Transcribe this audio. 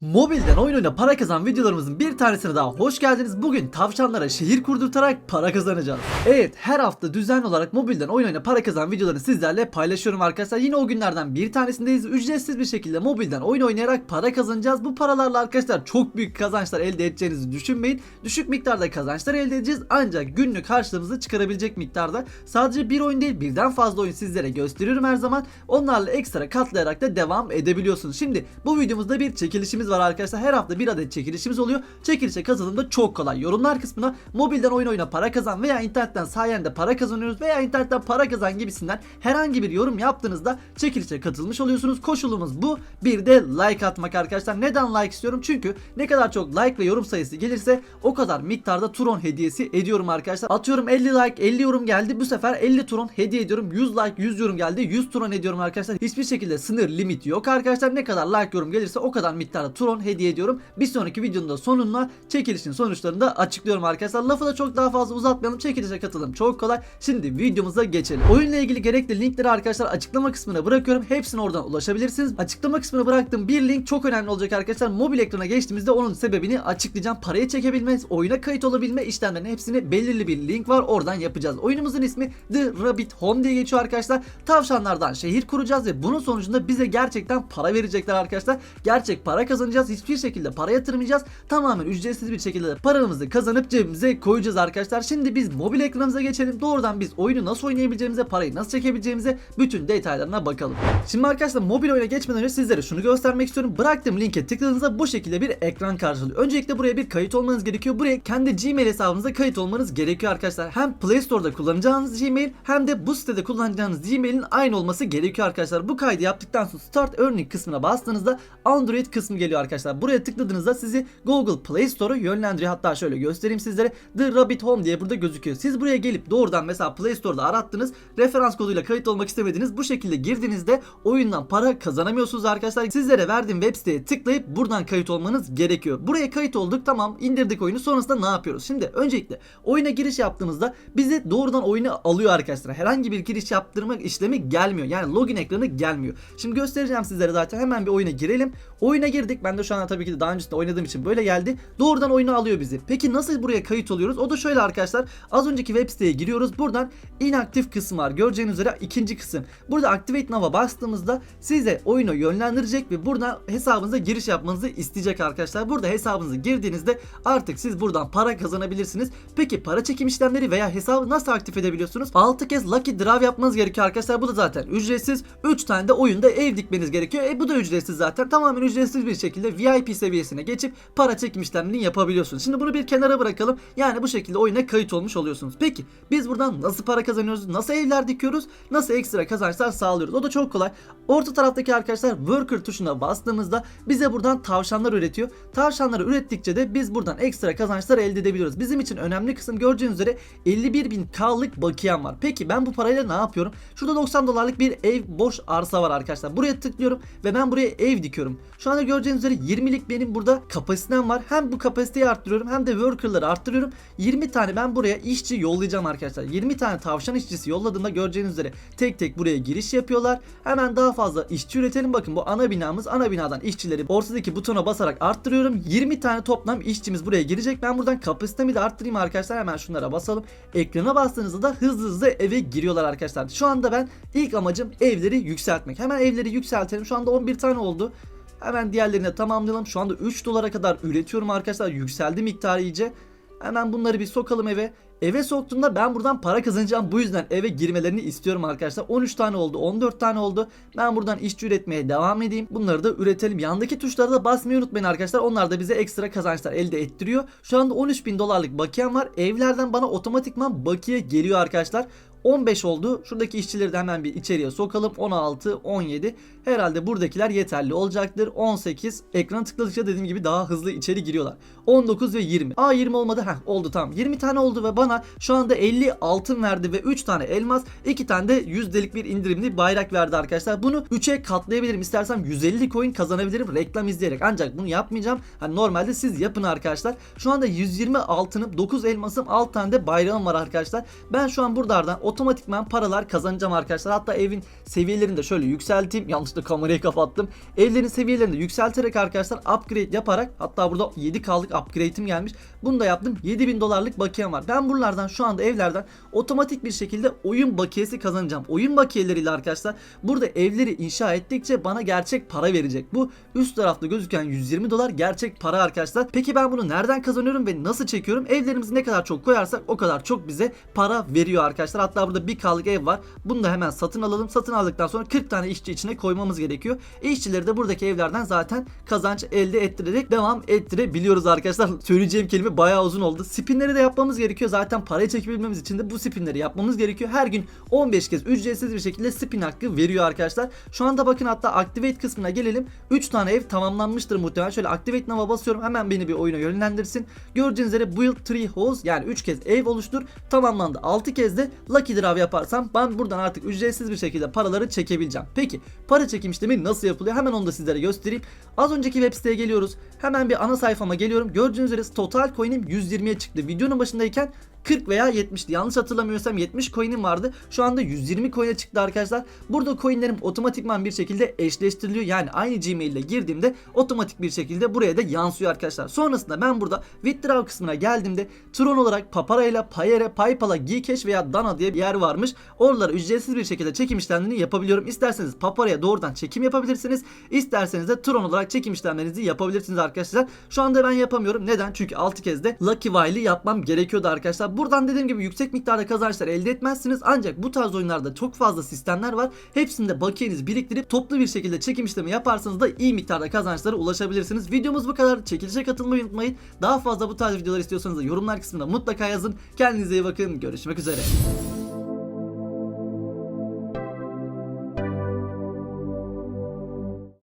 Mobilden oyun oyna para kazan videolarımızın bir tanesine daha hoş geldiniz. Bugün tavşanlara şehir kurdurtarak para kazanacağız. Evet her hafta düzenli olarak mobilden oyun oyna para kazan videolarını sizlerle paylaşıyorum arkadaşlar. Yine o günlerden bir tanesindeyiz. Ücretsiz bir şekilde mobilden oyun oynayarak para kazanacağız. Bu paralarla arkadaşlar çok büyük kazançlar elde edeceğinizi düşünmeyin. Düşük miktarda kazançlar elde edeceğiz. Ancak günlük harçlığımızı çıkarabilecek miktarda. Sadece bir oyun değil birden fazla oyun sizlere gösteriyorum her zaman. Onlarla ekstra katlayarak da devam edebiliyorsunuz. Şimdi bu videomuzda bir çekilişimiz var arkadaşlar. Her hafta bir adet çekilişimiz oluyor. Çekilişe katılım da çok kolay. Yorumlar kısmına mobilden oyun oyna para kazan veya internetten sayende para kazanıyoruz veya internetten para kazan gibisinden herhangi bir yorum yaptığınızda çekilişe katılmış oluyorsunuz. Koşulumuz bu. Bir de like atmak arkadaşlar. Neden like istiyorum? Çünkü ne kadar çok like ve yorum sayısı gelirse o kadar miktarda Tron hediyesi ediyorum arkadaşlar. Atıyorum 50 like 50 yorum geldi. Bu sefer 50 Tron hediye ediyorum. 100 like 100 yorum geldi. 100 Tron ediyorum arkadaşlar. Hiçbir şekilde sınır limit yok arkadaşlar. Ne kadar like yorum gelirse o kadar miktarda Tron hediye ediyorum. Bir sonraki videonun da sonuna çekilişin sonuçlarını da açıklıyorum arkadaşlar. Lafı da çok daha fazla uzatmayalım. Çekilişe katılım çok kolay. Şimdi videomuza geçelim. Oyunla ilgili gerekli linkleri arkadaşlar açıklama kısmına bırakıyorum. Hepsine oradan ulaşabilirsiniz. Açıklama kısmına bıraktığım bir link çok önemli olacak arkadaşlar. Mobil ekrana geçtiğimizde onun sebebini açıklayacağım. Parayı çekebilme, oyuna kayıt olabilme işlemlerinin hepsini belirli bir link var. Oradan yapacağız. Oyunumuzun ismi The Rabbit Home diye geçiyor arkadaşlar. Tavşanlardan şehir kuracağız ve bunun sonucunda bize gerçekten para verecekler arkadaşlar. Gerçek para kazanacağız. Hiçbir şekilde para yatırmayacağız. Tamamen ücretsiz bir şekilde de paramızı kazanıp cebimize koyacağız arkadaşlar. Şimdi biz mobil ekranımıza geçelim. Doğrudan biz oyunu nasıl oynayabileceğimize, parayı nasıl çekebileceğimize bütün detaylarına bakalım. Şimdi arkadaşlar mobil oyuna geçmeden önce sizlere şunu göstermek istiyorum. Bıraktığım linke tıkladığınızda bu şekilde bir ekran karşılıyor. Öncelikle buraya bir kayıt olmanız gerekiyor. Buraya kendi Gmail hesabınıza kayıt olmanız gerekiyor arkadaşlar. Hem Play Store'da kullanacağınız Gmail hem de bu sitede kullanacağınız Gmail'in aynı olması gerekiyor arkadaşlar. Bu kaydı yaptıktan sonra Start Earning kısmına bastığınızda Android kısmı geliyor arkadaşlar. Buraya tıkladığınızda sizi Google Play Store'a yönlendiriyor. Hatta şöyle göstereyim sizlere. The Rabbit Home diye burada gözüküyor. Siz buraya gelip doğrudan mesela Play Store'da arattınız. Referans koduyla kayıt olmak istemediniz. Bu şekilde girdiğinizde oyundan para kazanamıyorsunuz arkadaşlar. Sizlere verdiğim web siteye tıklayıp buradan kayıt olmanız gerekiyor. Buraya kayıt olduk tamam indirdik oyunu. Sonrasında ne yapıyoruz? Şimdi öncelikle oyuna giriş yaptığımızda bizi doğrudan oyuna alıyor arkadaşlar. Herhangi bir giriş yaptırma işlemi gelmiyor. Yani login ekranı gelmiyor. Şimdi göstereceğim sizlere zaten. Hemen bir oyuna girelim. Oyuna girdik. Ben de şu an tabii ki de daha öncesinde oynadığım için böyle geldi. Doğrudan oyunu alıyor bizi. Peki nasıl buraya kayıt oluyoruz? O da şöyle arkadaşlar. Az önceki web siteye giriyoruz. Buradan inaktif kısım var. Göreceğiniz üzere ikinci kısım. Burada Activate Now'a bastığımızda size oyunu yönlendirecek ve buradan hesabınıza giriş yapmanızı isteyecek arkadaşlar. Burada hesabınızı girdiğinizde artık siz buradan para kazanabilirsiniz. Peki para çekim işlemleri veya hesabı nasıl aktif edebiliyorsunuz? 6 kez Lucky Draw yapmanız gerekiyor arkadaşlar. Bu da zaten ücretsiz. 3 tane de oyunda ev dikmeniz gerekiyor. E bu da ücretsiz zaten. Tamamen ücretsiz bir şekilde VIP seviyesine geçip para çekim işlemlerini yapabiliyorsunuz. Şimdi bunu bir kenara bırakalım. Yani bu şekilde oyuna kayıt olmuş oluyorsunuz. Peki biz buradan nasıl para kazanıyoruz? Nasıl evler dikiyoruz? Nasıl ekstra kazançlar sağlıyoruz? O da çok kolay. Orta taraftaki arkadaşlar worker tuşuna bastığımızda bize buradan tavşanlar üretiyor. Tavşanları ürettikçe de biz buradan ekstra kazançlar elde edebiliyoruz. Bizim için önemli kısım gördüğünüz üzere 51.000K'lık bakiyem var. Peki ben bu parayla ne yapıyorum? Şurada 90 dolarlık bir ev boş arsa var arkadaşlar. Buraya tıklıyorum ve ben buraya ev dikiyorum. Şu anda göreceğiniz üzere 20'lik benim burada kapasitem var. Hem bu kapasiteyi arttırıyorum hem de worker'ları arttırıyorum. 20 tane ben buraya işçi yollayacağım arkadaşlar. 20 tane tavşan işçisi yolladığımda göreceğiniz üzere tek tek buraya giriş yapıyorlar. Hemen daha fazla işçi üretelim. Bakın bu ana binamız. Ana binadan işçileri ortadaki butona basarak arttırıyorum. 20 tane toplam işçimiz buraya girecek. Ben buradan kapasitemi de arttırayım arkadaşlar. Hemen şunlara basalım. Ekrana bastığınızda da hızlı hızlı eve giriyorlar arkadaşlar. Şu anda ben ilk amacım evleri yükseltmek. Hemen evleri yükseltelim. Şu anda 11 tane oldu. Hemen diğerlerini tamamlayalım. Şu anda 3 dolara kadar üretiyorum arkadaşlar. Yükseldi miktarı iyice. Hemen bunları bir sokalım eve. Eve soktuğumda ben buradan para kazanacağım. Bu yüzden eve girmelerini istiyorum arkadaşlar. 13 tane oldu, 14 tane oldu. Ben buradan işçi üretmeye devam edeyim. Bunları da üretelim. Yandaki tuşlara da basmayı unutmayın arkadaşlar. Onlar da bize ekstra kazançlar elde ettiriyor. Şu anda 13 bin dolarlık bakiyem var. Evlerden bana otomatikman bakiye geliyor arkadaşlar. 15 oldu. Şuradaki işçileri de hemen bir içeriye sokalım. 16, 17. Herhalde buradakiler yeterli olacaktır. 18. Ekrana tıkladıkça dediğim gibi daha hızlı içeri giriyorlar. 19 ve 20. Aa 20 olmadı. Heh oldu tamam. 20 tane oldu ve bana şu anda 50 altın verdi ve 3 tane elmas, 2 tane de yüzdelik bir indirimli bayrak verdi arkadaşlar. Bunu 3'e katlayabilirim. İstersem 150 coin kazanabilirim reklam izleyerek. Ancak bunu yapmayacağım. Hani normalde siz yapın arkadaşlar. Şu anda 120 altınım, 9 elmasım, 6 tane de bayrağım var arkadaşlar. Ben şu an buralardan otomatikman paralar kazanacağım arkadaşlar. Hatta evin seviyelerini de şöyle yükselteyim. Yanlışlıkla kamerayı kapattım. Evlerin seviyelerini de yükselterek arkadaşlar upgrade yaparak hatta burada 7K'lık upgrade'im gelmiş. Bunu da yaptım. 7000 dolarlık bakiyem var. Ben buralardan şu anda evlerden otomatik bir şekilde oyun bakiyesi kazanacağım. Oyun bakiyeleriyle arkadaşlar burada evleri inşa ettikçe bana gerçek para verecek. Bu üst tarafta gözüken 120 dolar gerçek para arkadaşlar. Peki ben bunu nereden kazanıyorum ve nasıl çekiyorum? Evlerimizi ne kadar çok koyarsak o kadar çok bize para veriyor arkadaşlar. Hatta burada 1K'lık ev var. Bunu da hemen satın alalım. Satın aldıktan sonra 40 tane işçi içine koymamız gerekiyor. İşçileri de buradaki evlerden zaten kazanç elde ettirerek devam ettirebiliyoruz arkadaşlar. Söyleyeceğim kelime bayağı uzun oldu. Spinleri de yapmamız gerekiyor. Zaten parayı çekebilmemiz için de bu spinleri yapmamız gerekiyor. Her gün 15 kez ücretsiz bir şekilde spin hakkı veriyor arkadaşlar. Şu anda bakın hatta activate kısmına gelelim. 3 tane ev tamamlanmıştır muhtemelen. Şöyle activate nova basıyorum. Hemen beni bir oyuna yönlendirsin. Gördüğünüz üzere build 3 house yani 3 kez ev oluştur. Tamamlandı. 6 kez de lucky draw yaparsam ben buradan artık ücretsiz bir şekilde paraları çekebileceğim. Peki para çekim işlemi nasıl yapılıyor? Hemen onu da sizlere göstereyim. Az önceki web siteye geliyoruz. Hemen bir ana sayfama geliyorum. Gördüğünüz üzere total coin'im 120'ye çıktı. Videonun başındayken 40 veya 70'ti. Yanlış hatırlamıyorsam 70 coin'im vardı. Şu anda 120 coin'e çıktı arkadaşlar. Burada coin'lerim otomatikman bir şekilde eşleştiriliyor. Yani aynı Gmail ile girdiğimde otomatik bir şekilde buraya da yansıyor arkadaşlar. Sonrasında ben burada withdraw kısmına geldiğimde Tron olarak Papara ile Payere, Paypal'a, Gcash veya Dana diye bir yer varmış. Oralara ücretsiz bir şekilde çekim işlemlerini yapabiliyorum. İsterseniz Papara'ya doğrudan çekim yapabilirsiniz. İsterseniz de Tron olarak çekim işlemlerinizi yapabilirsiniz arkadaşlar. Şu anda ben yapamıyorum. Neden? Çünkü 6 kez de Lucky Wile'i yapmam gerekiyordu arkadaşlar. Buradan dediğim gibi yüksek miktarda kazançlar elde etmezsiniz. Ancak bu tarz oyunlarda çok fazla sistemler var. Hepsinde bakiyenizi biriktirip toplu bir şekilde çekim işlemi yaparsanız da iyi miktarda kazançlara ulaşabilirsiniz. Videomuz bu kadar. Çekilişe katılmayı unutmayın. Daha fazla bu tarz videolar istiyorsanız da yorumlar kısmında mutlaka yazın. Kendinize iyi bakın. Görüşmek üzere.